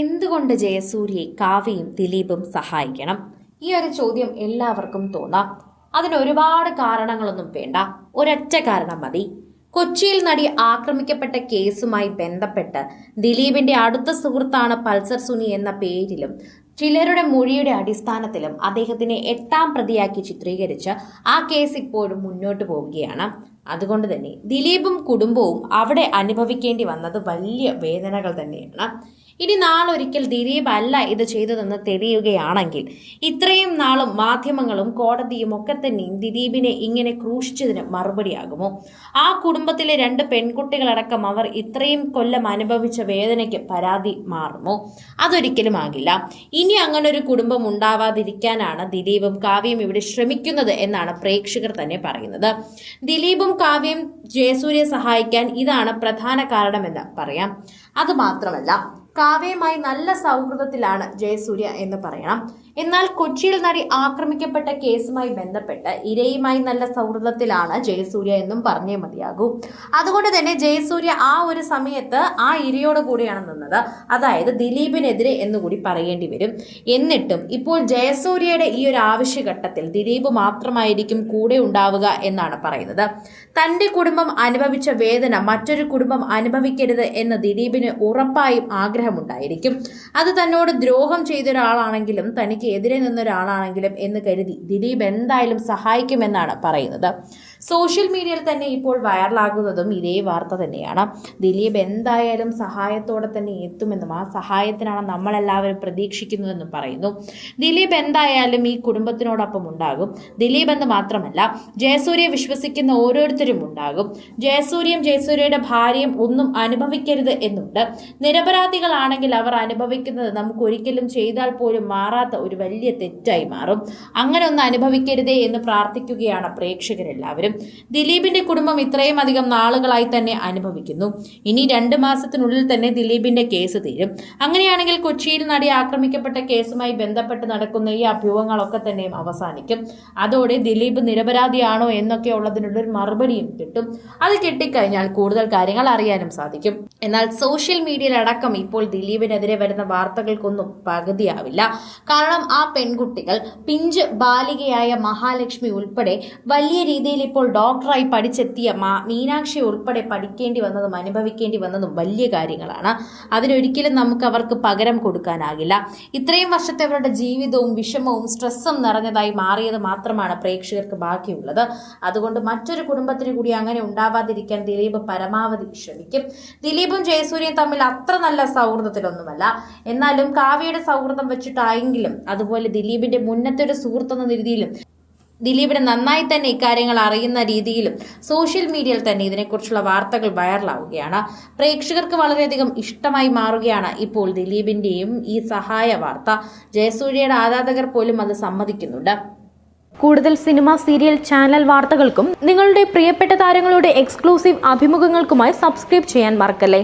എന്തുകൊണ്ട് ജയസൂര്യയെ കാവ്യയും ദിലീപും സഹായിക്കണം? ഈ ഒരു ചോദ്യം എല്ലാവർക്കും തോന്നാം. അതിന് ഒരുപാട് കാരണങ്ങളൊന്നും വേണ്ട. ഒരൊറ്റ കാരണം മതി. കൊച്ചിയിൽ നടി ആക്രമിക്കപ്പെട്ട കേസുമായി ബന്ധപ്പെട്ട് ദിലീപിന്റെ അടുത്ത സുഹൃത്താണ് പൾസർ സുനി എന്ന പേരിലും ചിലരുടെ മൊഴിയുടെ അടിസ്ഥാനത്തിലും അദ്ദേഹത്തിനെ എട്ടാം പ്രതിയാക്കി ചിത്രീകരിച്ച് ആ കേസ് ഇപ്പോഴും മുന്നോട്ട് പോവുകയാണ്. അതുകൊണ്ട് തന്നെ ദിലീപും കുടുംബവും അവിടെ അനുഭവിക്കേണ്ടി വന്നത് വലിയ വേദനകൾ തന്നെയാണ്. ഇനി നാളൊരിക്കൽ ദിലീപ് അല്ല ഇത് ചെയ്തതെന്ന് തെളിയുകയാണെങ്കിൽ ഇത്രയും നാളും മാധ്യമങ്ങളും കോടതിയും ഒക്കെ തന്നെയും ദിലീപിനെ ഇങ്ങനെ ക്രൂശിച്ചതിന് മറുപടിയാകുമോ? ആ കുടുംബത്തിലെ രണ്ട് പെൺകുട്ടികളടക്കം അവർ ഇത്രയും കൊല്ലം അനുഭവിച്ച വേദനയ്ക്ക് പരാതി മാറുമോ? അതൊരിക്കലും ആകില്ല. ഇനി അങ്ങനെ ഒരു കുടുംബം ഉണ്ടാവാതിരിക്കാനാണ് ദിലീപും കാവ്യയും ഇവിടെ ശ്രമിക്കുന്നത് എന്നാണ് പ്രേക്ഷകർ തന്നെ പറയുന്നത്. ദിലീപും കാവ്യയും ജയസൂര്യെ സഹായിക്കാൻ ഇതാണ് പ്രധാന കാരണമെന്ന് പറയാം. അത് മാത്രമല്ല കാവ്യയുമായി നല്ല സൗഹൃദത്തിലാണ് ജയസൂര്യ എന്ന് പറയണം. എന്നാൽ കൊച്ചിയിൽ നടി ആക്രമിക്കപ്പെട്ട കേസുമായി ബന്ധപ്പെട്ട് ഇരയുമായി നല്ല സൗഹൃദത്തിലാണ് ജയസൂര്യ എന്നും പറഞ്ഞേ മതിയാകൂ. അതുകൊണ്ട് തന്നെ ജയസൂര്യ ആ ഒരു സമയത്ത് ആ ഇരയോട് കൂടിയാണ് നിന്നത്. അതായത് ദിലീപിനെതിരെ എന്നുകൂടി പറയേണ്ടി വരും. എന്നിട്ടും ഇപ്പോൾ ജയസൂര്യയുടെ ഈ ഒരു ആവശ്യഘട്ടത്തിൽ ദിലീപ് മാത്രമായിരിക്കും കൂടെ ഉണ്ടാവുക എന്നാണ് പറയുന്നത്. തന്റെ കുടുംബം അനുഭവിച്ച വേദന മറ്റൊരു കുടുംബം അനുഭവിക്കരുത് എന്ന് ദിലീപിന് ഉറപ്പായും ആഗ്രഹമുണ്ടായിരിക്കും. അത് തന്നോട് ദ്രോഹം ചെയ്ത ഒരാളാണെങ്കിലും തനിക്ക് എതിരെ നിന്ന ഒരാളാണെങ്കിലും എന്ന് കരുതി ദിലീപ് എന്തായാലും സഹായിക്കുമെന്നാണ് പറയുന്നത്. സോഷ്യൽ മീഡിയയിൽ തന്നെ ഇപ്പോൾ വൈറലാകുന്നതും ഇതേ വാർത്ത തന്നെയാണ്. ദിലീപ് എന്തായാലും സഹായത്തോടെ തന്നെ എത്തുമെന്നും ആ സഹായത്തിനാണ് നമ്മളെല്ലാവരും പ്രതീക്ഷിക്കുന്നതെന്നും പറയുന്നു. ദിലീപ് എന്തായാലും ഈ കുടുംബത്തിനോടൊപ്പം ഉണ്ടാകും. ദിലീപ് എന്ന് മാത്രമല്ല ജയസൂര്യ വിശ്വസിക്കുന്ന ഓരോരുത്തരും ഉണ്ടാകും. ജയസൂര്യയും ജയസൂര്യയുടെ ഭാര്യയും ഒന്നും അനുഭവിക്കരുത് എന്നുണ്ട്. നിരപരാധികളാണെങ്കിൽ അവർ അനുഭവിക്കുന്നത് നമുക്ക് ഒരിക്കലും ചെയ്താൽ പോലും മാറാത്ത ഒരു വലിയ തെറ്റായി മാറും. അങ്ങനെ ഒന്ന് അനുഭവിക്കരുതേ എന്ന് പ്രാർത്ഥിക്കുകയാണ് പ്രേക്ഷകരെല്ലാവരും. ദിലീപിന്റെ കുടുംബം ഇത്രയും അധികം നാളുകളായി തന്നെ അനുഭവിക്കുന്നു. ഇനി രണ്ട് മാസത്തിനുള്ളിൽ തന്നെ ദിലീപിന്റെ കേസ് തീരും. അങ്ങനെയാണെങ്കിൽ കൊച്ചിയിൽ നടി ആക്രമിക്കപ്പെട്ട കേസുമായി ബന്ധപ്പെട്ട് നടക്കുന്ന ഈ അഭ്യൂഹങ്ങളൊക്കെ തന്നെ അവസാനിക്കും. അതോടെ ദിലീപ് നിരപരാധിയാണോ എന്നൊക്കെ ഉള്ളതിനുള്ളൊരു മറുപടിയും കിട്ടും. അത് കിട്ടിക്കഴിഞ്ഞാൽ കൂടുതൽ കാര്യങ്ങൾ അറിയാനും സാധിക്കും. എന്നാൽ സോഷ്യൽ മീഡിയയിലടക്കം ഇപ്പോൾ ദിലീപിനെതിരെ വരുന്ന വാർത്തകൾക്കൊന്നും പകുതിയാവില്ല. കാരണം ആ പെൺകുട്ടികൾ പിഞ്ച് ബാലികയായ മഹാലക്ഷ്മി ഉൾപ്പെടെ വലിയ രീതിയിൽ ഇപ്പോൾ ഡോക്ടറായി പഠിച്ചെത്തിയ മാ മീനാക്ഷി ഉൾപ്പെടെ പഠിക്കേണ്ടി വന്നതും അനുഭവിക്കേണ്ടി വന്നതും വലിയ കാര്യങ്ങളാണ്. അതിനൊരിക്കലും നമുക്ക് അവർക്ക് പകരം കൊടുക്കാനാകില്ല. ഇത്രയും വർഷത്തെ അവരുടെ ജീവിതവും വിഷമവും സ്ട്രെസ്സും നിറഞ്ഞതായി മാറിയത് മാത്രമാണ് പ്രേക്ഷകർക്ക് ബാക്കിയുള്ളത് അതുകൊണ്ട് മറ്റൊരു കുടുംബത്തിന് കൂടി അങ്ങനെ ഉണ്ടാവാതിരിക്കാൻ ദിലീപ് പരമാവധി ശ്രമിക്കും. ദിലീപും ജയസൂര്യയും തമ്മിൽ അത്ര നല്ല സൗഹൃദത്തിലൊന്നുമല്ല. എന്നാലും കാവ്യയുടെ സൗഹൃദം വെച്ചിട്ടായെങ്കിലും അതുപോലെ ദിലീപിന്റെ മുന്നത്തെ ഒരു സുഹൃത്തെന്ന രീതിയിലും ദിലീപിന് നന്നായി തന്നെ ഇക്കാര്യങ്ങൾ അറിയുന്ന രീതിയിലും സോഷ്യൽ മീഡിയയിൽ തന്നെ ഇതിനെക്കുറിച്ചുള്ള വാർത്തകൾ വൈറലാവുകയാണ്. പ്രേക്ഷകർക്ക് വളരെയധികം ഇഷ്ടമായി മാറുകയാണ് ഇപ്പോൾ ദിലീപിന്റെയും ഈ സഹായ വാർത്ത. ജയസൂര്യയുടെ ആരാധകർ പോലും അത് സമ്മതിക്കുന്നുണ്ട്. കൂടുതൽ സിനിമ സീരിയൽ ചാനൽ വാർത്തകൾക്കും നിങ്ങളുടെ പ്രിയപ്പെട്ട താരങ്ങളുടെ എക്സ്ക്ലൂസീവ് അഭിമുഖങ്ങൾക്കുമായി സബ്സ്ക്രൈബ് ചെയ്യാൻ മറക്കല്ലേ?